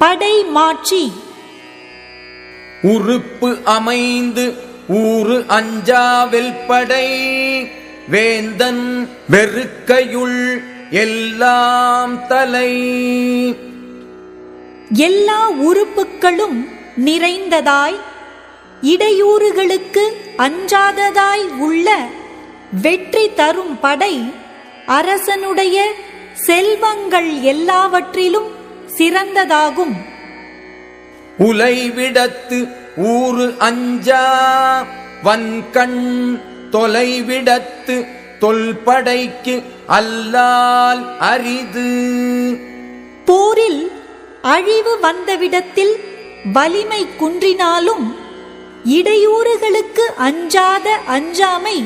படை மாற்றி உறுப்பு அமைந்து ஊறு அஞ்சாவில் படை வேந்தன் வெறுக்கையுள் எல்லாம் தலை. எல்லா உறுப்புக்களும் நிறைந்ததாய் இடையூறுகளுக்கு அஞ்சாததாய் உள்ள வெற்றி தரும் படை அரசனுடைய செல்வங்கள் எல்லாவற்றிலும் சிறந்ததாகும். உலைவிடத்து ஊறு அஞ்சா வன்கண் தொலைவிடத்து தொல்படைக்கு அல்லால் அரிது. போரில் அழிவு வந்தவிடத்தில் வலிமை குன்றினாலும் இடையூறுகளுக்கு அஞ்சாத அஞ்சாமை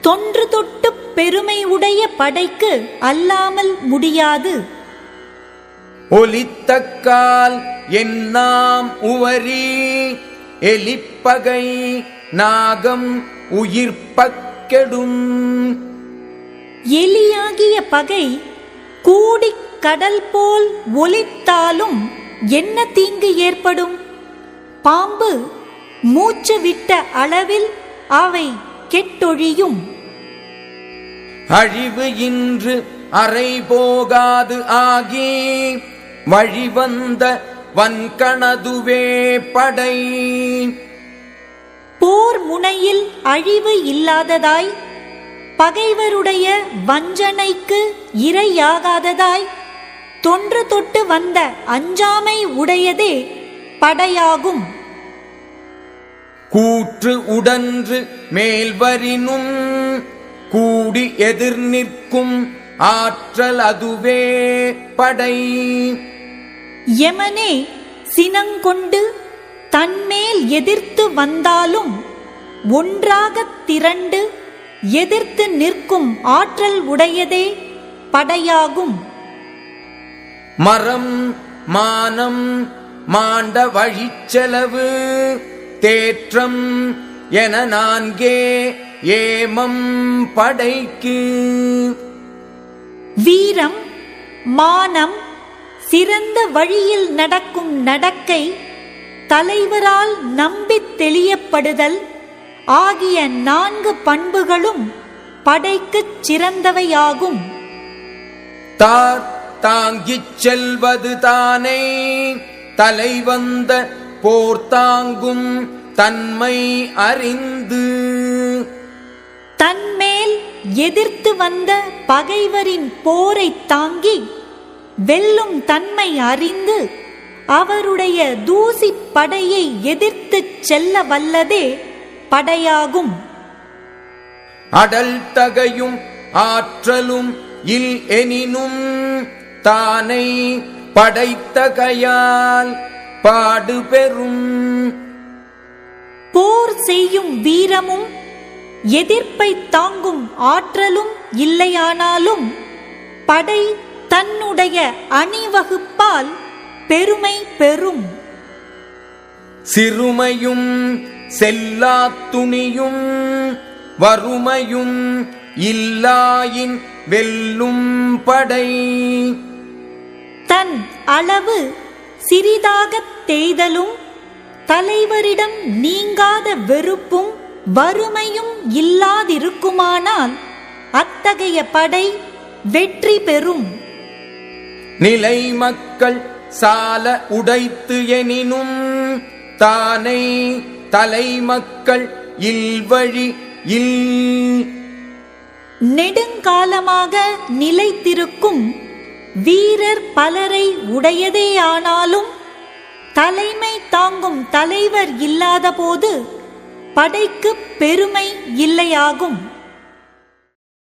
தொன்று தொட்டு பெருமை உடைய படைக்கு அல்லாமல் முடியாது. ஒலித்தக்கால் என்னாம் உவரி. எலிப்பகை நாகம் உயிர்ப்பக்கெடும் எலியாகிய பகை கூடிக் கடல் போல் ஒலித்தாலும் என்ன தீங்கு ஏற்படும்? பாம்பு மூச்சு விட்ட அளவில் அவை கெட்டொழியும். அழிவு இன்று அறை போகாது ஆகி. வழிவந்த வன்கணதுவே படை. போர் முனையில் அழிவு இல்லாததாய் பகைவருடைய வஞ்சனைக்கு இரையாகாததாய் தொன்று தொட்டு வந்த அஞ்சாமை உடையதே படையாகும். கூற்று உடன்று மேல்வரினும் கூடி எதிர் நிற்கும் ஆற்றல் அதுவே படை. யமனே சினங்கொண்டு தன்மேல் எதிர்த்து வந்தாலும் ஒன்றாகத் திரண்டு எதிர்த்து நிற்கும் ஆற்றல் உடையதே படையாகும். மரம் மானம் மாண்ட வழிச்செலவு தேற்றம் என நான்கே ஏமம் படைக்கு. வீரம் மானம் சிறந்த வழியில் நடக்கும் நடக்கை தலைவரால் நம்பித் தெளியப்படுதல் ஆகிய நான்கு பண்புகளும் படைக்குச் சிறந்தவையாகும். தார் தாங்கிச் செல்வது தானே. தலைவந்த போர்த்தாங்கும் தன்மை அறிந்து. தன்மேல் எதிர்த்து வந்த பகைவரின் போரைத் தாங்கி வெல்லும் தன்மை அறிந்து அவருடைய தூசி படையை எதிர்த்துச் செல்ல வல்லதே படையாகும். அடல் தகையும் ஆற்றலும் இல் எனினும் தானை படைத்தகையால் பாடுபெறும். போர் செய்யும் வீரமும் எதிர்ப்பை தாங்கும் ஆற்றலும் இல்லையானாலும் படை தன்னுடைய அணிவகுப்பால் பெருமை பெறும். சிறுமையும் செல்லாத் துணியும் வறுமையும் இல்லாயின் வெல்லும் படை. தன் அளவு சிறிதாகத் தேய்தலும் தலைவரிடம் நீங்காத வெறுப்பும் வறுமையும் இல்லாதிருக்குமானால் அத்தகைய படை வெற்றி பெறும். நிலை மக்கள் சால உடைத்து எனினும் தானே தலைமக்கள் இல்வழி இல் நெடுங்காலமாக நிலைத்திருக்கும் வீரர் பலரை உடையதேயானாலும் தலைமை தாங்கும் தலைவர் இல்லாதபோது படைக்கு பெருமை இல்லையாகும்.